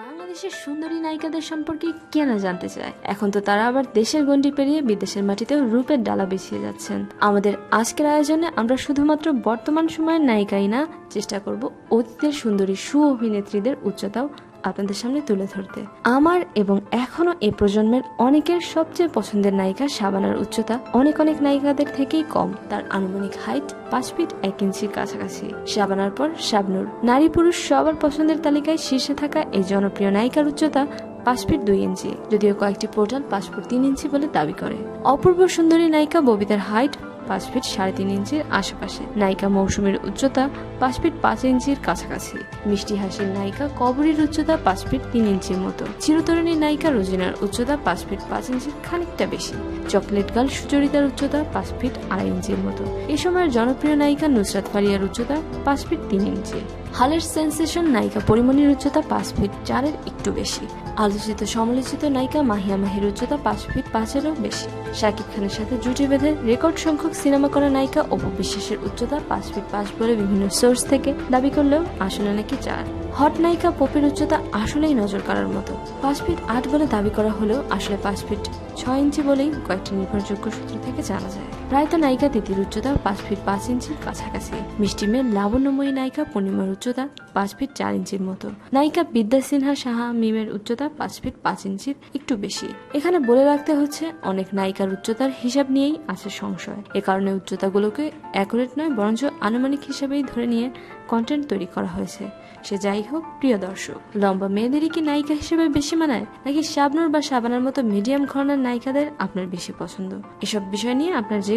বাংলাদেশের সুন্দরী নায়িকাদের সম্পর্কে কে না জানতে চায়? এখন তো তারা আবার দেশের গণ্ডি পেরিয়ে বিদেশের মাটিতেও রূপের ডালা বিছিয়ে যাচ্ছেন। আমাদের আজকের আয়োজনে আমরা শুধুমাত্র বর্তমান সময়ের নায়িকাই না, চেষ্টা করব অতীতের সুন্দরী সু অভিনেত্রীদের উচ্চতাও আপনাদের সামনে তুলে ধরতে। আমার এবং এখনও এ প্রজন্মের অনেকের সবচেয়ে পছন্দের নায়িকা শাবানার উচ্চতা অনেক অনেক নায়িকাদের থেকেই কম। তার আনুমানিক হাইট পাঁচ ফিট এক ইঞ্চির কাছাকাছি। শাবানার পর শাবনুর। নারী পুরুষ সবার পছন্দের তালিকায় শীর্ষে থাকা এই জনপ্রিয় নায়িকার উচ্চতা পাঁচ ফিট দুই ইঞ্চি যদিও কয়েকটি পোর্টাল পাঁচ ফুট তিন ইঞ্চি বলে দাবি করে। অপূর্ব সুন্দরী নায়িকা ববিতার হাইট পাঁচ ফিট সাড়ে তিন ইঞ্চির আশেপাশে। নায়িকা মৌসুমীর উচ্চতা পাঁচ ফিট পাঁচ ইঞ্চির কাছাকাছি। মিষ্টি হাসির নায়িকা কবরীর উচ্চতা পাঁচ ফিট তিন ইঞ্চির মতো। চিরতরণী নায়িকা রোজিনার উচ্চতা পাঁচ ফিট পাঁচ ইঞ্চির খানিকটা বেশি। চকলেট গার্ল সুচরিতার উচ্চতা পাঁচ ফিট আড়াই ইঞ্চির মতো। এ সময়ের জনপ্রিয় নায়িকা নুসরাত ফারিয়ার উচ্চতা পাঁচ ফিট তিন ইঞ্চি। হালের সেন্সেশন নায়িকা পরিমণির উচ্চতা পাঁচ ফিট চারের একটু বেশি। আলোচিত সমালোচিত নায়িকা মাহিয়া মাহির উচ্চতা পাঁচ ফিট পাঁচেরও বেশি। শাকিব খানের সাথে জুটি বেঁধে রেকর্ড সংখ্যক সিনেমা করা নায়িকা অপু বিশ্বাসের উচ্চতা পাঁচ ফিট পাঁচ বলে বিভিন্ন সোর্স থেকে দাবি করলেও আসলে নাকি চার। হট নায়িকা পপির উচ্চতা আসলেই নজর কাড়ার মতো। পাঁচ ফিট আট বলে দাবি করা হলেও আসলে পাঁচ ফিট ছয় ইঞ্চি বলেই কয়েকটি নির্ভরযোগ্য সূত্র থেকে জানা যায়। প্রায়ত নায়িকা তিতির উচ্চতা পাঁচ ফিট পাঁচ ইঞ্চির কাছাকাছি। মিষ্টি মেয়ের লাবণ্যময়ী নায়িকা পূর্ণিমার উচ্চতা পাঁচ ফিট চার ইঞ্চির মতো। নায়িকা বিদ্যা সিনহা সাহা মিমের উচ্চতা পাঁচ ফিট পাঁচ ইঞ্চির একটু বেশি। এখানে বলে রাখতে হচ্ছে, অনেক নায়িকার উচ্চতার হিসাব নিয়েই আছে সংশয়। এ কারণে উচ্চতাগুলোকে অ্যাকুরেট নয়, বরঞ্চ আনুমানিক হিসাবেই ধরে নিয়ে কন্টেন্ট তৈরি করা হয়েছে। সে যাই হোক, প্রিয় দর্শক, লম্বা মেয়েদেরই কি নায়িকা হিসেবে বেশি মানায়? নাকি শাবনুর বা শাবানার মতো মিডিয়াম ঘরনার নায়িকাদের আপনার বেশি পছন্দ? এসব বিষয় নিয়ে আপনার যে